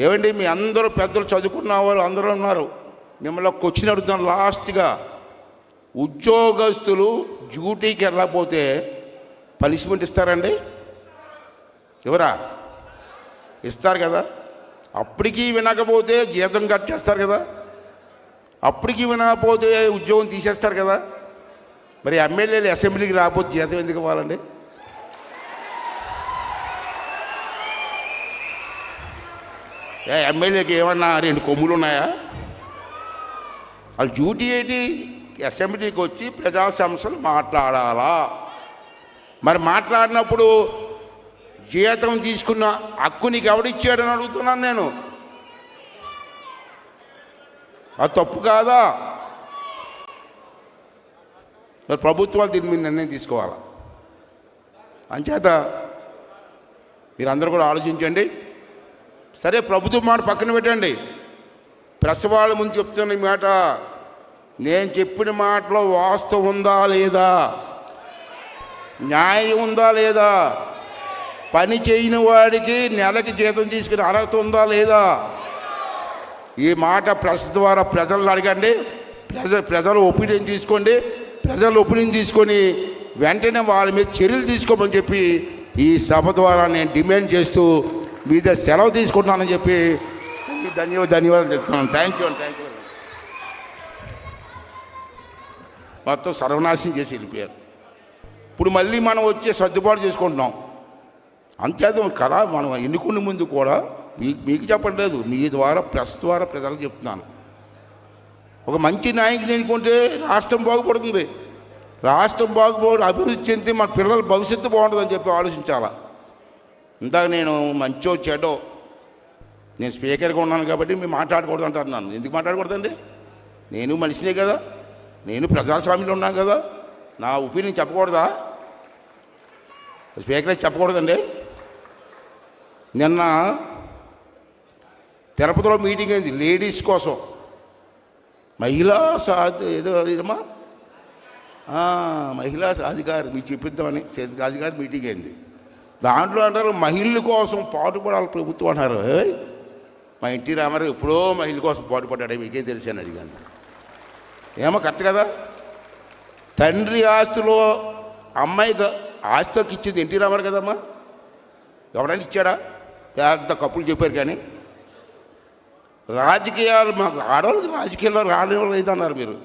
ఏమండి మీ అందరూ పెద్దలు చదువుకున్న వాళ్ళు అందరూ ఉన్నారు. మిమ్మల్ని క్వశ్చన్ అడుగుతున్నాను లాస్ట్గా. ఉద్యోగస్తులు డ్యూటీకి వెళ్ళకపోతే పనిష్మెంట్ ఇస్తారండి? ఎవరా? ఇస్తారు కదా. అప్పటికీ వినకపోతే జీతం కట్టేస్తారు కదా. అప్పటికి వినకపోతే ఉద్యోగం తీసేస్తారు కదా. మరి ఎమ్మెల్యేలు అసెంబ్లీకి రాకపోతే జీతం ఎందుకు ఇవ్వాలండి? ఏ ఎమ్మెల్యేకి ఏమన్నా రెండు కొమ్ములు ఉన్నాయా? వాళ్ళ డ్యూటీ ఏంటి? అసెంబ్లీకి వచ్చి ప్రజా సమస్యలు మాట్లాడాలా? మరి మాట్లాడినప్పుడు జీతం తీసుకున్న హక్కు నీకు ఎవడిచ్చాడని అడుగుతున్నాను నేను. అది తప్పు కాదా? మరి ప్రభుత్వాలు దీని మీద నిర్ణయం తీసుకోవాలా? అంచేత మీరందరూ కూడా ఆలోచించండి. సరే ప్రభుత్వం మాట పక్కన పెట్టండి. ప్రెస్ వాళ్ళ ముందు చెప్తున్న ఈ మాట నేను చెప్పిన మాటలో వాస్తవం ఉందా లేదా? న్యాయం ఉందా లేదా? పని చేయని వాడికి నెలకి జీతం తీసుకునే అర్హత ఉందా లేదా? ఈ మాట ప్రెస్ ద్వారా ప్రజలను అడగండి. ప్రజ ప్రజల ఒపీనియన్ తీసుకోండి. ప్రజల ఒపీనియన్ తీసుకొని వెంటనే వాళ్ళ మీద చర్యలు తీసుకోమని చెప్పి ఈ సభ ద్వారా నేను డిమాండ్ చేస్తూ మీద సెలవు తీసుకుంటున్నానని చెప్పి ధన్యవాదాలు ధన్యవాదాలు చెప్తున్నాను. థ్యాంక్ యూ థ్యాంక్ యూ మొత్తం సర్వనాశనం చేసి వెళ్ళిపోయారు. ఇప్పుడు మళ్ళీ మనం వచ్చే సర్దుబాటు చేసుకుంటున్నాం. అంతేత కళ. మనం ఎన్నుకునే ముందు కూడా మీకు మీకు చెప్పట్లేదు. మీ ద్వారా ప్రెస్ ద్వారా ప్రజలకు చెప్తున్నాను. ఒక మంచి నాయకుని ఎన్నుకుంటే రాష్ట్రం బాగుపడుతుంది. రాష్ట్రం బాగుపడి అభివృద్ధి చెంది మన పిల్లల భవిష్యత్తు బాగుంటుందని చెప్పి ఆలోచించాలా? ఇందాక నేను మంచో చెడో నేను స్పీకర్గా ఉన్నాను కాబట్టి మీరు మాట్లాడకూడదు అంటున్నాను ఎందుకు మాట్లాడకూడదండి? నేను మనిషినే కదా. నేను ప్రజాస్వామ్యంలో ఉన్నాను కదా. నా ఒపీనియన్ చెప్పకూడదా? స్పీకర్ చెప్పకూడదండి. నిన్న తిరుపతిలో మీటింగ్ అయింది లేడీస్ కోసం. మహిళా సాధి ఏదో ఇదమ్మా? మహిళా సాధికారి మీకు చెప్పిద్దామని అధికారి మీటింగ్ అయింది. దాంట్లో అంటారు మహిళల కోసం పాటుపడాలి ప్రభుత్వం అంటారు. మా ఎన్టీ రామారావు ఎప్పుడో మహిళల కోసం పాటుపడ్డాడే మీకేం తెలుసు అని అడిగాను. ఏమో కరెక్ట్ కదా? తండ్రి ఆస్తిలో అమ్మాయికి ఆస్తికి ఇచ్చింది ఎన్టీ రామారావు కదమ్మా? ఎవరైనా ఇచ్చాడా? పెద్ద కప్పులు చెప్పారు కానీ. రాజకీయాలు మాకు ఆడవాళ్ళకి రాజకీయాల్లో రానివ్వలేదన్నారు మీరు.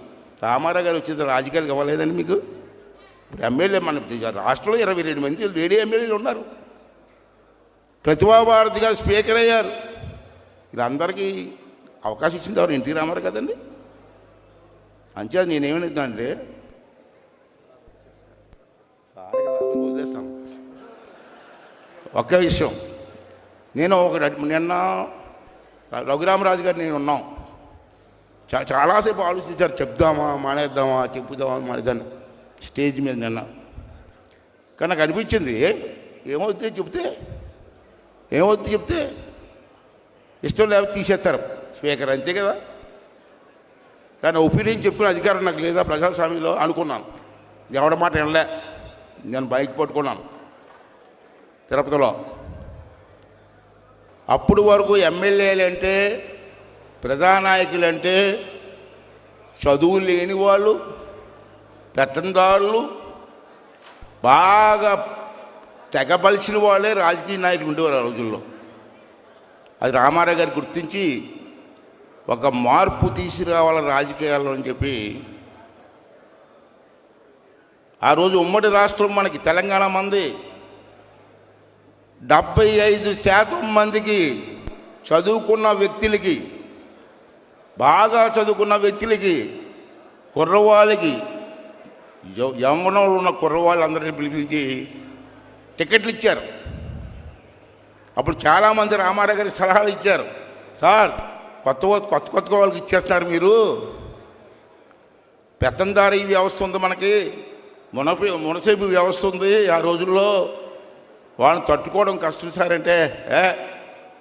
రామారావు గారు వచ్చేది రాజకీయాలకు ఇవ్వలేదండి మీకు? ఇప్పుడు ఎమ్మెల్యే మన రాష్ట్రంలో ఇరవై రెండు మంది లేడీ ఎమ్మెల్యేలు ఉన్నారు. ప్రతిభాభారతి గారు స్పీకర్ అయ్యారు. వీళ్ళందరికీ అవకాశం ఇచ్చింది ఎవరు? ఎన్టీ రామారు కదండి. అంచేది నేనేమనుకుంటున్నానంటే వదిలేస్తాను. ఒక్క విషయం. నేను ఒక నిన్న రఘురామరాజు గారు నేను ఉన్నాం. చాలాసేపు ఆలోచించారు. చెప్దామా మానేద్దామా చెప్పుదామా మానేదాన్ని స్టేజ్ మీద నిన్న కానీ నాకు అనిపించింది ఏమవుతుంది చెప్తే? ఏమవుతుంది చెప్తే? ఇష్టం లేకపోతే తీసేస్తారు స్పీకర్ అంతే కదా? కానీ ఒపీనియన్ చెప్పుకునే అధికారం నాకు లేదా ప్రజాస్వామ్యంలో అనుకున్నాను. ఎవడ మాట వినలే. నేను బైక్ పట్టుకున్నాను తిరుపతిలో. అప్పుడు వరకు ఎమ్మెల్యేలు అంటే ప్రజానాయకులు అంటే చదువు లేని వాళ్ళు పెత్తందారులు బాగా తెగబలిసిన వాళ్ళే రాజకీయ నాయకులు ఉండేవారు ఆ రోజుల్లో. అది రామారావు గారు గుర్తించి ఒక మార్పు తీసుకురావాలి రాజకీయాల్లో అని చెప్పి ఆ రోజు ఉమ్మడి రాష్ట్రం మనకి తెలంగాణ మంది డెబ్బై ఐదు శాతం మందికి చదువుకున్న వ్యక్తులకి బాగా చదువుకున్న వ్యక్తులకి కుర్రవాళ్ళకి యవ్వనంలో ఉన్న కుర్రవాళ్ళందరినీ పిలిపించి టికెట్లు ఇచ్చారు. అప్పుడు చాలామంది రామారావు గారి సలహాలు ఇచ్చారు. సార్ కొత్త కొత్త కొత్త వాళ్ళకి ఇచ్చేస్తున్నారు మీరు. పెత్తందారి వ్యవస్థ ఉంది మనకి. మునపి మునసేపు వ్యవస్థ ఉంది ఆ రోజుల్లో. వాళ్ళని తట్టుకోవడం కష్టం సార్ అంటే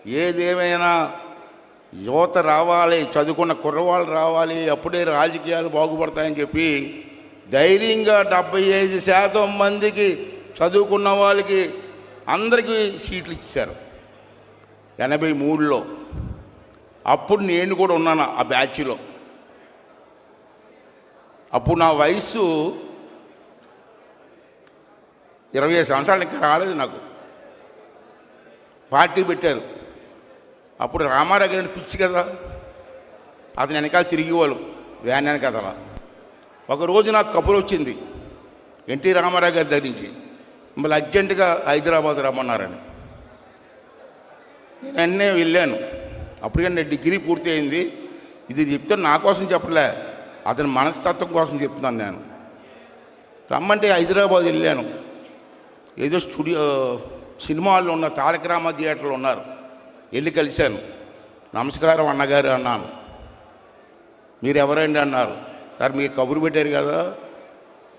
ఏ ఏదేమైనా యువత రావాలి చదువుకున్న కుర్రవాళ్ళు రావాలి అప్పుడే రాజకీయాలు బాగుపడతాయని చెప్పి ధైర్యంగా డెబ్బై ఐదు శాతం మందికి చదువుకున్న వాళ్ళకి అందరికీ సీట్లు ఇచ్చారు. ఎనభై మూడులో. అప్పుడు నేను కూడా ఉన్నాను ఆ బ్యాచ్లో. అప్పుడు నా వయసు ఇరవై ఐదు సంవత్సరాలు ఇంకా రాలేదు నాకు. పార్టీ పెట్టారు. అప్పుడు రామారావు గారిని పిచ్చి కదా. అతని వెనకాల తిరిగేవాళ్ళు. వ్యాన్ వెనకాల ఒకరోజు నాకు కబురు వచ్చింది. ఎన్టీ రామారావు గారి దగ్గర నుంచి. మళ్ళీ అర్జెంటుగా హైదరాబాద్ రమ్మన్నారని. నేను అన్నీ వెళ్ళాను. అప్పటికే డిగ్రీ పూర్తి అయింది. ఇది చెప్తే నా కోసం చెప్పలే. అతని మనస్తత్వం కోసం చెప్తున్నాను నేను. రమ్మంటే హైదరాబాద్ వెళ్ళాను. ఏదో స్టూడియో సినిమా హాల్లో ఉన్న తారక రామ థియేటర్లో ఉన్నారు. వెళ్ళి కలిశాను. నమస్కారం అన్నగారు అన్నాను. మీరు ఎవరండి అన్నారు. సార్ మీరు కబురు పెట్టారు కదా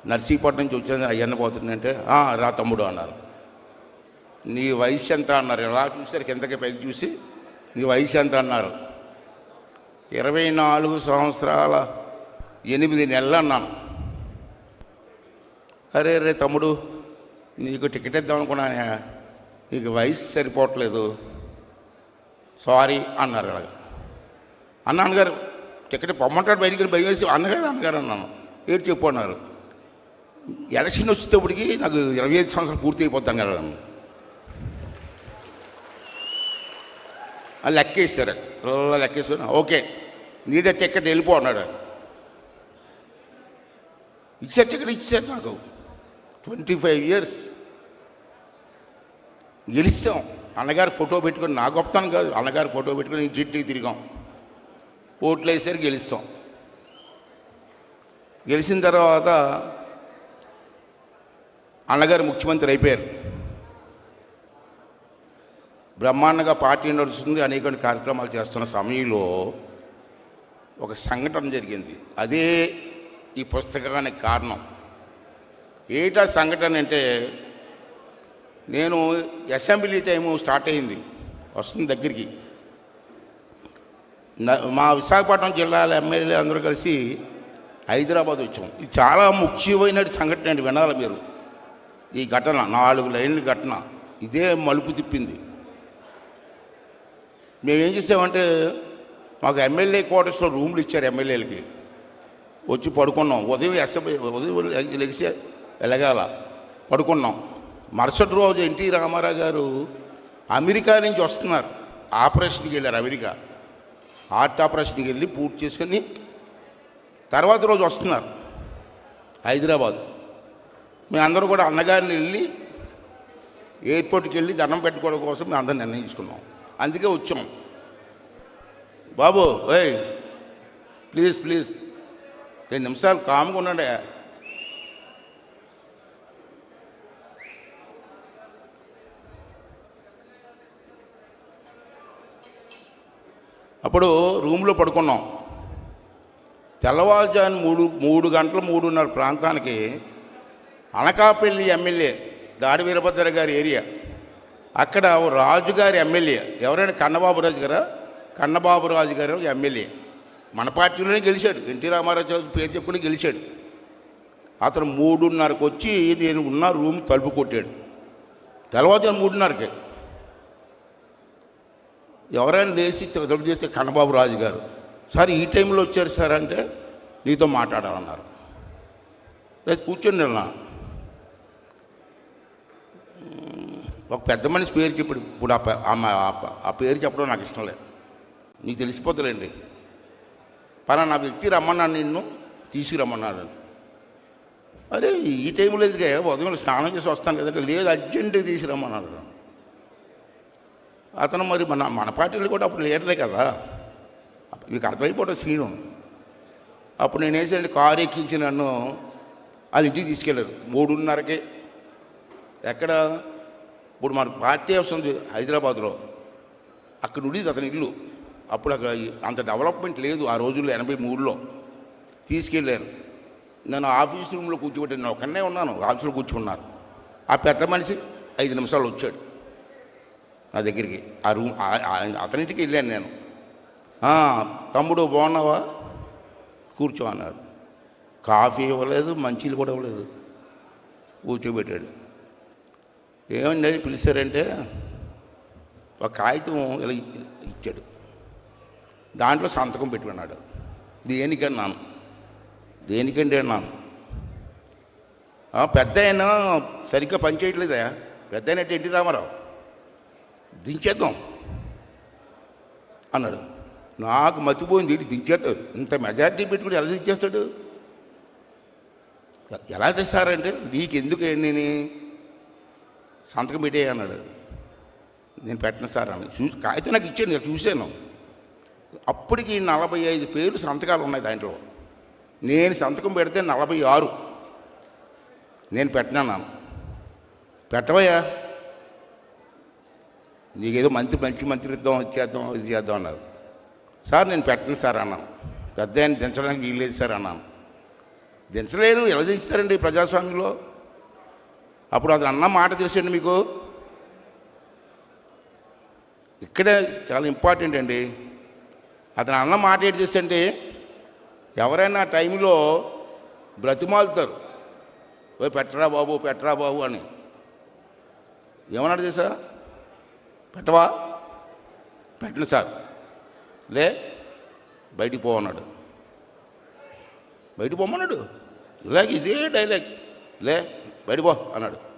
నర్సీపట్నం నుంచి వచ్చాను అయ్యన్న పోతుందంటే రా తమ్ముడు అన్నారు. నీ వయసు ఎంత? అన్నారు. ఎలా చూసారు కిందకి పైకి చూసి నీ వయసు ఎంత? అన్నారు. ఇరవై నాలుగు సంవత్సరాల ఎనిమిది నెలలు అన్నాను. అరే రే తమ్ముడు నీకు టికెట్ ఇద్దాం అనుకున్నానే నీకు వయసు సరిపోవట్లేదు. సారీ అన్నారు అలాగ అన్నాను గారు టికెట్ పొమ్మంటాడు బయటికి వెళ్ళి వేసి అన్నగారు అన్నగారు అన్నాను. ఏడు చెప్పు అన్నారు. ఎలక్షన్ వచ్చేటప్పటికి నాకు ఇరవై ఐదు సంవత్సరాలు పూర్తి అయిపోతాం కదా అన్నాను. ఆ లెక్కేసారు అలా ఓకే నీదే టికెట్ వెళ్ళిపో అన్నాడు. ఇచ్చారు టికెట్ ఇచ్చారు నాకు. Twenty five years. గెలిచాం. అన్నగారు ఫోటో పెట్టుకొని నా గొప్పతనం కాదు. అన్నగారు ఫోటో పెట్టుకొని ఇంటింటికి తిరిగాం. ఓట్లు వేసారు గెలుస్తాం. గెలిచిన తర్వాత అన్నగారు ముఖ్యమంత్రి అయిపోయారు. బ్రహ్మాండంగా పార్టీ నడుస్తుంది అనేక కార్యక్రమాలు చేస్తున్న సమయంలో ఒక సంఘటన జరిగింది. అదే ఈ పుస్తకానికి కారణం. ఏటా సంఘటన అంటే నేను అసెంబ్లీ టైము స్టార్ట్ అయింది వస్తుంది దగ్గరికి. మా విశాఖపట్నం జిల్లాల ఎమ్మెల్యే అందరూ కలిసి హైదరాబాద్ వచ్చాం. ఇది చాలా ముఖ్యమైన సంఘటన అండి వినాలి మీరు. ఈ ఘటన నాలుగు లైన్ల ఘటన ఇదే మలుపు తిప్పింది. మేము ఏం చేసామంటే మాకు ఎమ్మెల్యే క్వార్టర్స్లో రూమ్లు ఇచ్చారు ఎమ్మెల్యేలకి. వచ్చి పడుకున్నాం. ఉదయం అసెంబ్లీ ఉదయం లెగిసి ఎలగాల పడుకున్నాం. మరుసటి రోజు ఎన్టీ రామారావు గారు అమెరికా నుంచి వస్తున్నారు. ఆపరేషన్కి వెళ్ళారు అమెరికా. హార్ట్ ఆపరేషన్కి వెళ్ళి పూర్తి చేసుకొని తర్వాత రోజు వస్తున్నారు. హైదరాబాద్. మేమందరూ కూడా అన్నగారిని వెళ్ళి ఎయిర్పోర్ట్కి వెళ్ళి దండం పెట్టుకోవడం కోసం మేము అందరం నిర్ణయించుకున్నాం. అందుకే వచ్చాం. బాబు ఓయ్ ప్లీజ్ ప్లీజ్. రెండు నిమిషాలు కామ్గా ఉండండి. అప్పుడు రూమ్లో పడుకున్నాం. తెల్లవారుజాము మూడు మూడు గంటల మూడున్నర ప్రాంతానికి అనకాపల్లి ఎమ్మెల్యే దాడి వీరభద్ర గారి ఏరియా. అక్కడ ఓ రాజుగారి ఎమ్మెల్యే ఎవరైనా కన్నబాబు రాజు గారా? కన్నబాబు రాజు గారు ఎమ్మెల్యే. మన పార్టీలోనే గెలిచాడు. ఎన్టీ రామారావు పేరు చెప్పుకుని గెలిచాడు. అతను మూడున్నరకు వచ్చి నేను ఉన్న రూమ్ తలుపు కొట్టాడు. తెల్లవారుజాము మూడున్నరకి. ఎవరైనా లేచి తలుపు చేస్తే కన్నబాబు రాజు గారు సార్ ఈ టైంలో వచ్చారు సార్ అంటే నీతో మాట్లాడాలన్నారు. లేదు కూర్చొని నిన్నా ఒక పెద్ద మనిషి పేరు చెప్పాడు. ఇప్పుడు ఆ ఆ ఆ పేరు చెప్పడం నాకు ఇష్టం లేదు. నీకు తెలిసిపోతుందండి పలానా వ్యక్తి రమ్మన్నాడు నిన్ను తీసుకురమ్మన్నాడు అరే ఈ టైంలో ఎందుకే? ఉదయం స్నానం చేసి వస్తాను కదంటే లేదు అర్జెంటుగా తీసుకురమ్మన్నాడు. అతను మరి మన మన పార్టీలో కూడా అప్పుడు లీడరే కదా. మీకు అర్థమైపోవడం సీను. అప్పుడు నేను వేసాను కారు ఎక్కించి నన్ను వాళ్ళ ఇంటికి తీసుకెళ్ళారు. మూడున్నరకే. ఎక్కడ? ఇప్పుడు మన పార్టీ హౌస్ ఉంది హైదరాబాద్లో. అక్కడ ఉండేది అతని ఇల్లు. అప్పుడు అక్కడ అంత డెవలప్మెంట్ లేదు ఆ రోజుల్లో ఎనభై మూడులో. తీసుకెళ్ళారు. నేను ఆఫీస్ రూమ్లో కూర్చోబెట్టి నేను ఉన్నాను. ఆఫీస్లో కూర్చున్నారు. ఆ పెద్ద మనిషి ఐదు నిమిషాలు వచ్చాడు. నా దగ్గరికి. ఆ రూమ్ అతనింటికి వెళ్ళాను నేను. తమ్ముడు బాగున్నావా? కూర్చో అన్నాడు. కాఫీ ఇవ్వలేదు మంచిలు కూడా ఇవ్వలేదు. కూర్చోబెట్టాడు. ఏమండి పిలిచారంటే ఒక కాగితం ఇలా ఇచ్చాడు. దాంట్లో సంతకం పెట్టుకున్నాడు. దేనికన్నాను? దేనికండి అన్నాను? పెద్ద అయినా సరిగ్గా పనిచేయట్లేదా పెద్ద అయినట్టు ఎన్టీ రామారావు. దించేద్దాం. అన్నాడు. నాకు మర్చిపోయింది వీడు దించేస్తాడు ఇంత మెజార్టీ పెట్టుకుని ఎలా దించేస్తాడు? ఎలా తెస్తారంటే నీకు ఎందుకు నేను సంతకం పెట్టే అన్నాడు. నేను పెట్టిన సార్ అని చూసి కాగితం నాకు ఇచ్చాను నేను చూశాను. అప్పటికి నలభై ఐదు పేర్లు సంతకాలు ఉన్నాయి దాంట్లో. నేను సంతకం పెడితే నలభై ఆరు. నేను పెట్టినాను పెట్టవయ్యా. నీకేదో మంచి మంచి మంత్రిత్వం ఇచ్చేద్దాం ఇది చేద్దాం అన్నారు. సార్ నేను పెట్టను సార్ అన్నాను. పెద్ద ఆయన దించడానికి వీల్లేదు సార్ అన్నాను. దించలేరు ఎలా దించుతారండి ప్రజాస్వామ్యంలో? అప్పుడు అతను అన్న మాట తెలిసండి మీకు? ఇక్కడే చాలా ఇంపార్టెంట్ అండి. అతను అన్న మాట ఏంటి చేస్తే ఎవరైనా టైంలో బ్రతిమాలుతారు. ఓ పెట్టరా బాబు పెట్టరా బాబు అని. ఏమన్నాడు తెలుసా? పెట్టవా? పెట్టను సార్. లే బయటికి పోమన్నాడు బయటికి పోమన్నాడు? ఇలాగ ఇదే డైలాగ్ లే బయటికి పో అన్నాడు.